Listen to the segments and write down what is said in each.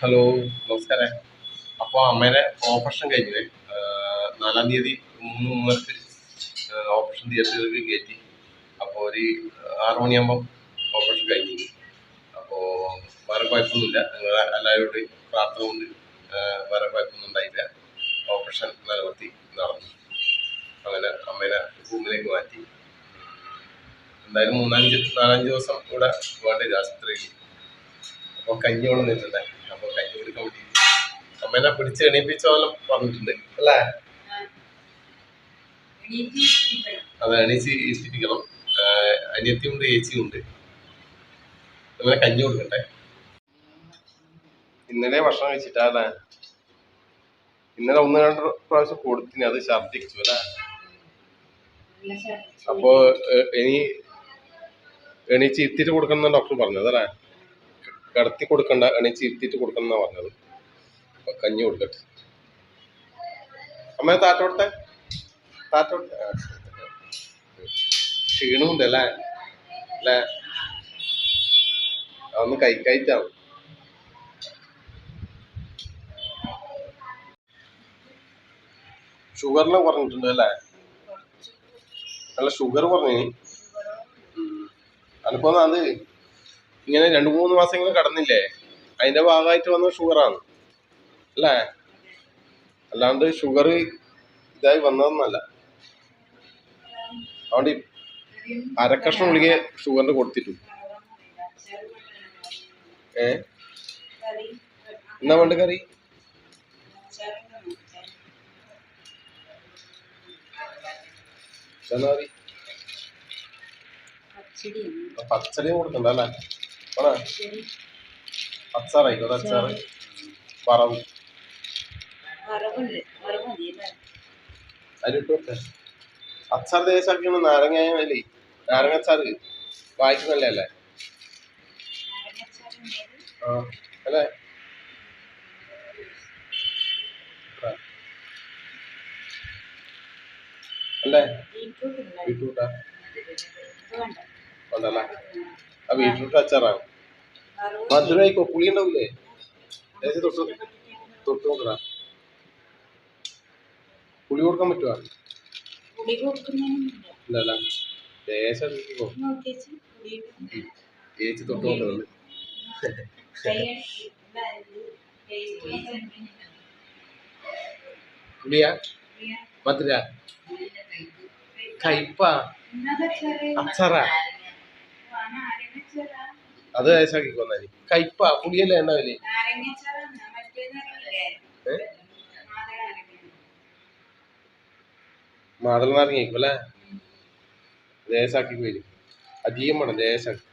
Hello നമസ്കാരം. അപ്പോൾ അമ്മേനെ ഓപ്പറേഷൻ കഴിഞ്ഞു നാലാം തീയതി മൂന്ന് മൂന്നരക്ക് ഓപ്പറേഷൻ തിയേറ്ററിലേക്ക് കയറ്റി. അപ്പോൾ ഒരു ആറു മണിയാകുമ്പം ഓപ്പറേഷൻ കഴിഞ്ഞു. അപ്പോൾ വേറെ കുഴപ്പമൊന്നുമില്ല. നിങ്ങൾ എല്ലാവരോടും പ്രാർത്ഥന കൊണ്ട് വേറെ കുഴപ്പമൊന്നും ഉണ്ടായില്ല. ഓപ്പറേഷൻ നിലനിർത്തി നടന്നു. അങ്ങനെ അമ്മേനെ റൂമിലേക്ക് മാറ്റി. എന്തായാലും മൂന്നാഞ്ച് നാലഞ്ച് ദിവസം കൂടെ വേണ്ട ആശുപത്രിയിൽ. അപ്പോൾ കഞ്ഞി കൊണ്ടുവന്നിട്ടുണ്ട് അമ്മേനെ പിടിച്ച് എണീപ്പിച്ചോലും പറഞ്ഞിട്ടുണ്ട്. അല്ലേ? അത് എണീച്ച് ഇരിപ്പിക്കണം. അനിയത്തിയുണ്ട് ഉണ്ട് അങ്ങനെ കഞ്ഞി കൊടുക്കട്ടെ? ഇന്നലെ ഭക്ഷണം കഴിച്ചിട്ടാ അല്ലേ? ഇന്നലെ ഒന്ന് രണ്ട് പ്രാവശ്യം കൊടുത്തിന് അത് ഛർദിച്ചു അല്ലേ? അപ്പോ ഇനി എണീച്ച് ഇത്തിരി കൊടുക്കണം ഡോക്ടർ പറഞ്ഞത് അല്ലേ? കിടത്തി കൊടുക്കണ്ട എണീച്ച് ചീർത്തിട്ട് കൊടുക്കണം എന്നാ പറഞ്ഞത്. അപ്പൊ കഞ്ഞി കൊടുക്കട്ടെ അമ്മ താറ്റ കൊടുത്തേ? താറ്റ കൊടുത്തേ? ക്ഷീണമുണ്ട് അല്ലേ? അല്ലേ? അതൊന്ന് കഴിക്കായിട്ടാവും ഷുഗറിനെ പറഞ്ഞിട്ടുണ്ട് അല്ലേ? അല്ല ഷുഗർ പറഞ്ഞു അതിപ്പോ അത് ഇങ്ങനെ രണ്ടു മൂന്ന് മാസം ഇങ്ങനെ കടന്നില്ലേ? അതിന്റെ ഭാഗമായിട്ട് വന്ന ഷുഗറാണ് അല്ലേ? അല്ലാണ്ട് ഷുഗർ ഇതായി വന്നതൊന്നല്ല. അതുകൊണ്ട് അരക്കഷ്ണം ഗുളിക ഷുഗറിന് കൊടുത്തിട്ടു. ഏ? എന്നാ വേണ്ട കറി? പച്ചടി കൊടുക്കണ്ട അല്ലേ? ആണോ അച്ചാറായിക്കോട്ടെ അച്ചാറ്. വറവ്. കൊടുത്തേ അച്ചാർ ദേശാക്കിയാണ് നാരങ്ങ അല്ലേ നാരങ്ങ അച്ചാറ് വായിക്കുന്നല്ലേ അല്ലേ? ആ. അല്ലേ. അല്ലേ ബീട്രൂട്ടാ ഉണ്ടല്ലേ ആ. ബീട്രൂട്ട് അച്ചാറാണ് മധുരമായിക്കോ? പുളി ഉണ്ടാവൂലേ തൊട്ട് തൊട്ട് നോക്കടാ. പുളി കൊടുക്കാൻ പറ്റുമോ ഇല്ലല്ല ദേശം ചേച്ചി തൊട്ട് നോക്കുന്നുണ്ട് പുളിയാ? മധുര? കയ്പ അച്ചാറാ? അത് ദേശാക്കിക്കോ എന്നാൽ കയ്പ പുളിയല്ലേ ഉണ്ടാവില്ലേ മാതള നാരങ്ങ ആയിരിക്കും അല്ലേ? ലേസാക്കി വരും അധികം വേണം ലേസാക്കി.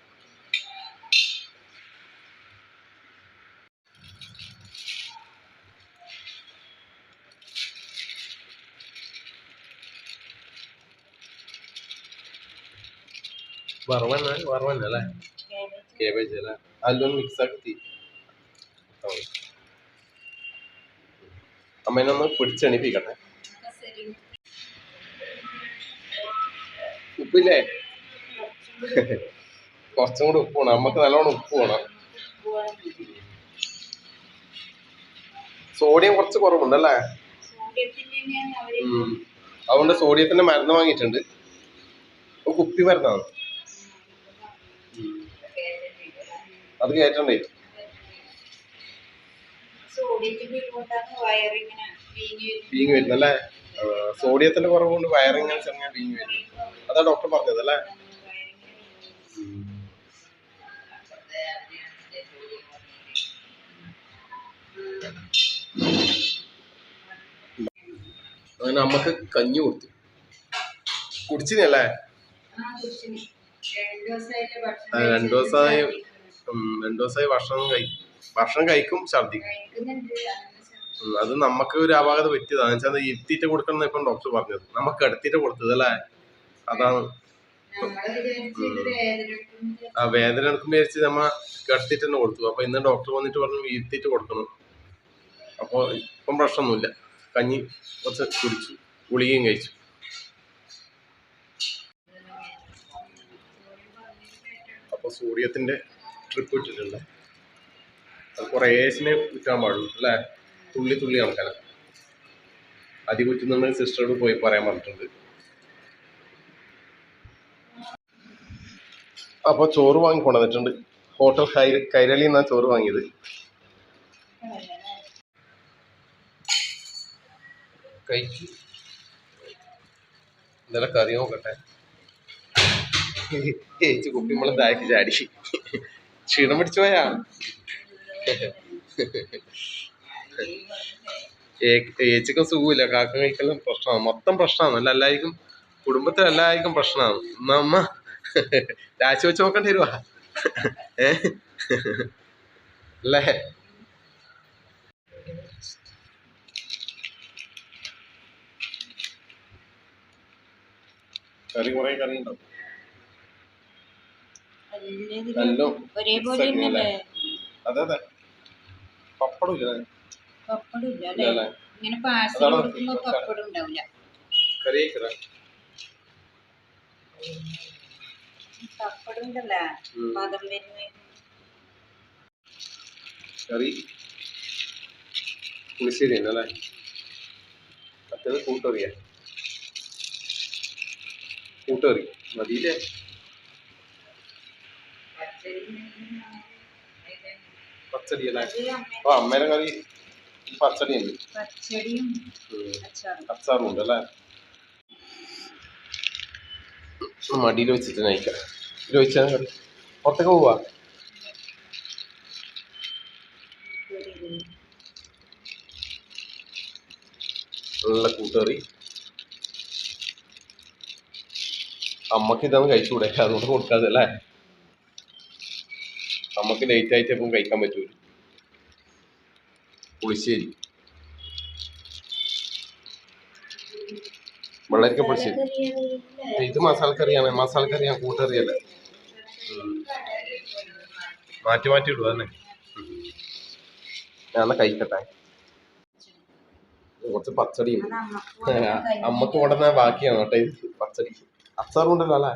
വറവണ്ണ വറവണ്ണ അല്ലേ? കേബേജ് അല്ലേ? അതിലൊന്ന് മിക്സ് ആക്കി തീ. അമ്മേനെ ഒന്ന് പിടിച്ചെണിപ്പിക്കട്ടെ ഉപ്പില്ലേ? കുറച്ചും കൂടി ഉപ്പ് വേണം. നമുക്ക് നല്ലോണം ഉപ്പ് വേണം. സോഡിയം കുറച്ച് കുറവുണ്ടല്ലേ. അതുകൊണ്ട് സോഡിയത്തിന്റെ മരുന്ന് വാങ്ങിയിട്ടുണ്ട്. കുപ്പി മരുന്നാണ്. അത് കയറ്റണ്ടേ വീങ്ങി വരുന്നല്ലേ ആ, സോഡിയത്തിന്റെ കുറവ് കൊണ്ട് വയറിങ്ങനെ ചെറിയ വീങ്ങി വരുന്നു അതാ ഡോക്ടർ പറഞ്ഞത് അല്ലേ? അങ്ങനെ അമ്മയ്ക്ക് കഞ്ഞി കൊടുത്തു. കുടിച്ചിനല്ലേ രണ്ടു ദിവസമായി രണ്ടു ദിവസമായി ഭക്ഷണം കഴിക്കും ഭക്ഷണം കഴിക്കും ഛർദിക്കും അത് നമുക്ക് ഒരു അപാകത പറ്റിയതാണ്. വെച്ചാൽ ഇരുത്തിയിട്ട് കൊടുക്കണം ഇപ്പം ഡോക്ടർ പറഞ്ഞത്. നമുക്ക് എടുത്തിട്ട് കൊടുത്തത് അല്ലേ? അതാണ്. ആ വേദന എടുക്കുമ്പോൾ വിചാരിച്ച് നമ്മ കിടത്തിട്ട് തന്നെ കൊടുത്തു. അപ്പൊ ഇന്ന് ഡോക്ടർ വന്നിട്ട് പറഞ്ഞു വീഴ്ത്തിട്ട് കൊടുക്കണം. അപ്പോൾ ഇപ്പം പ്രശ്നമൊന്നുമില്ല. കഞ്ഞി കുറച്ച് കുടിച്ചു ഗുളികയും കഴിച്ചു. അപ്പോൾ സോഡിയത്തിന്റെ ട്രിപ്പ് ഇട്ടിട്ടുണ്ട് അത് കുറേശ്ശിനെ കുറ്റാൻ പാടുള്ളൂ അല്ലേ? തുള്ളി തുള്ളി കണക്കാണ് അതി കുറ്റുന്നുണ്ടെങ്കിൽ സിസ്റ്ററോട് പോയി പറയാൻ പറഞ്ഞിട്ടുണ്ട്. അപ്പോൾ ചോറ് വാങ്ങി കൊണ്ടുവന്നിട്ടുണ്ട്. ഹോട്ടൽ കൈ കൈരളി എന്നാണ് ചോറ് വാങ്ങിയത്. കഴിച്ച്. ഇന്നലെ കറി നോക്കട്ടെ. ചേച്ചി കുപ്പിമ്പളം താഴേക്ക് ചാടി. ക്ഷീണം പിടിച്ചു പോയാ? ഏച്ചിക്കും സുഖമില്ല. കാക്ക കഴിക്കലും പ്രശ്നമാണ്. മൊത്തം പ്രശ്നമാണ്. അല്ല എല്ലാവർക്കും കുടുംബത്തിൽ എല്ലാവർക്കും പ്രശ്നമാണ് അമ്മ? രാശി വെച്ച് നോക്കേണ്ടി വരുവാ. ഏ? അല്ലേ? കറി കുറേ കറി ഉണ്ടാവും ഒരേപോലെ അതെ അതെ. പപ്പടം ഇല്ല. പപ്പടം ഇല്ല ഇല്ല അല്ലേ? അല്ലേ ഇങ്ങനെ പാഴ്സൽ പപ്പടം ഉണ്ടാവില്ല കറി കഴിക്കടാ പപ്പടം ഉണ്ടല്ലേ? ഉം. പദം വരുന്ന കറി. പുളിശ്ശേരി തന്നെ അല്ലേ? മറ്റേത് കൂട്ടുകറിയാ കൂട്ടുകറി മതിയില്ലേ? പച്ചടി അല്ലേ? ആ അമ്മ അമ്മേടെ കറി പച്ചടി ഉണ്ട് അച്ചാറും. ഉണ്ട് അല്ലേ? മടിയിൽ വെച്ചിട്ട് നയിക്കാം ഇതിൽ വെച്ചാൽ കറി പുറത്തേക്ക് പോവാ. നല്ല കൂട്ടുകറി. അമ്മയ്ക്ക് ഇതാണ് കഴിച്ചുകൂടെ? അതുകൊണ്ട് കൊടുക്കാതെ അല്ലേ? അമ്മയ്ക്ക് ലേറ്റ് ആയിട്ട് ഇപ്പം കഴിക്കാൻ പറ്റൂല. പുളിശ്ശേരി. വെള്ളരിക്ക പുളിശ്ശേരി. ഇത് മസാലക്കറിയാണ്. മസാലക്കറിയാണ് കൂട്ടറിയല്ലേ. മാറ്റി മാറ്റി ഇടുക തന്നെ ഞാൻ കഴിക്കട്ടെ? കുറച്ച് പച്ചടിയും. അത് അമ്മയ്ക്ക് ഉടനെ ബാക്കിയാണ് കേട്ടോ ഇത് പച്ചടി. അച്ചാറുണ്ടല്ലോ അല്ലേ.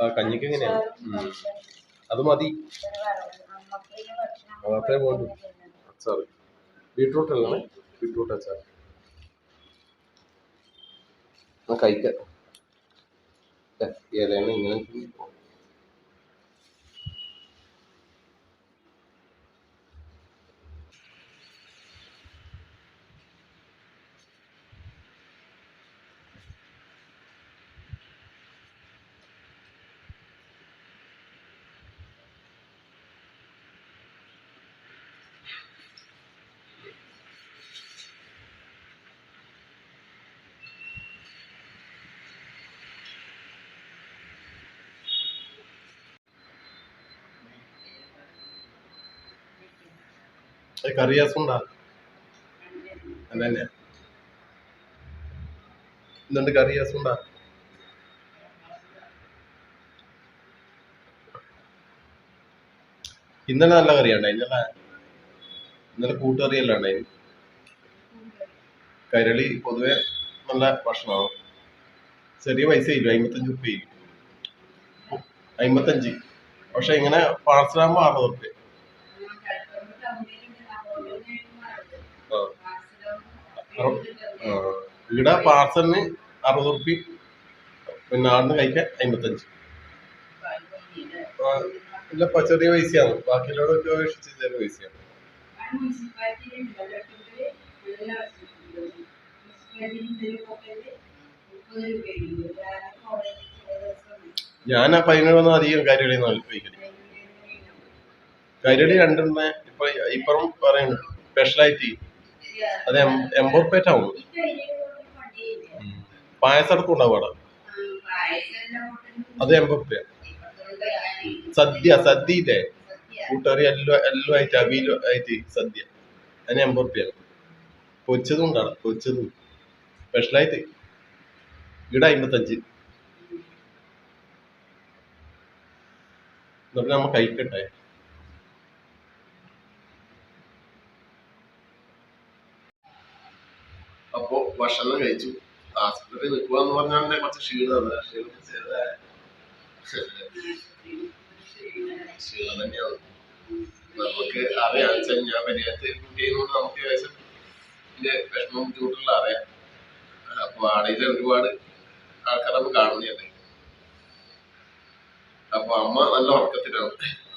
ആ കഞ്ഞിക്ക് എങ്ങനെയാണ്. അത് മതി. അതത്രേ വേണ്ടൂ അച്ചാർ ബീട്രൂട്ട് അല്ലേ ബീട്രൂട്ട് അച്ചാർ കഴിക്കാം. ഏ, ഇലയിൽ ഇങ്ങനെ കറിയാസുണ്ടാ? തന്നെ എന്തുണ്ട് കറിയാസുണ്ടാ? ഇന്നലെ നല്ല കറിയാണ് ഇന്നലെ ഇന്നലെ കൂട്ടുകറിയല്ല ഉണ്ടായി കരളി പൊതുവെ നല്ല ഭക്ഷണമാണ്. ചെറിയ പൈസ ഇല്ല അമ്പത്തഞ്ച് ഉപ്പ അമ്പത്തഞ്ച് പക്ഷെ ഇങ്ങനെ പാർസലാകുമ്പോൾ അറുപത് ഉറുപ്പ്യ ഇവിടെ പാർസലിന് അറുപത് ഉറുപ്പി പിന്നെ ആടിന് കഴിക്കാൻ അമ്പത്തഞ്ച് ഇല്ല ചെറിയ പൈസയാണ്. ബാക്കിയുള്ളവരൊക്കെ അപേക്ഷിച്ച് ചെറിയ പൈസയാണ്. ഞാൻ ആ പതിനൊന്നും അധികം കരിയടി കരളി രണ്ടെണ്ണ ഇപ്പൊ ഇപ്പറും പറയുന്നു സ്പെഷ്യലായിട്ട് അത് എം- എൺപത് റുപ്യേറ്റ് ആവും പായസം അടക്കം ഉണ്ടാവും അവിടെ അത് എൺപത് റുപ്യ സദ്യ സദ്യ. ഇല്ലേ കൂട്ടുകറി എല്ലോ എല്ലോ ആയിട്ട് അവിയിലോ ആയിട്ട് സദ്യ. അതിന് റുപ്യ പൊരിച്ചതും ഉണ്ടാണ് പൊരിച്ചതും. സ്പെഷ്യലായിട്ട്. ഇവിടെ അമ്പത്തഞ്ച്. എന്നിട്ട് നമ്മൾ കഴിക്കട്ടെ അപ്പോ ഭക്ഷണം കഴിച്ചു ആസ്പത്രിയിൽ നിൽക്കുക എന്ന് പറഞ്ഞാൽ കുറച്ച് ക്ഷീണം ക്ഷീണം തന്നെയാണ്. നമുക്ക് അറിയാം. വെച്ചാൽ ഞാൻ പരിഹാരത്തിൽ ചെയ്യുന്നതുകൊണ്ട് നമുക്ക് ഏകദേശം ഇതിന്റെ വിഷമം ബുദ്ധിമുട്ടുള്ള അറിയാം. അപ്പൊ ആടയിലെ ഒരുപാട് ആൾക്കാർ നമ്മൾ കാണുന്നുണ്ട്. അപ്പൊ അമ്മ നല്ല ഉറക്കത്തിലാണ്.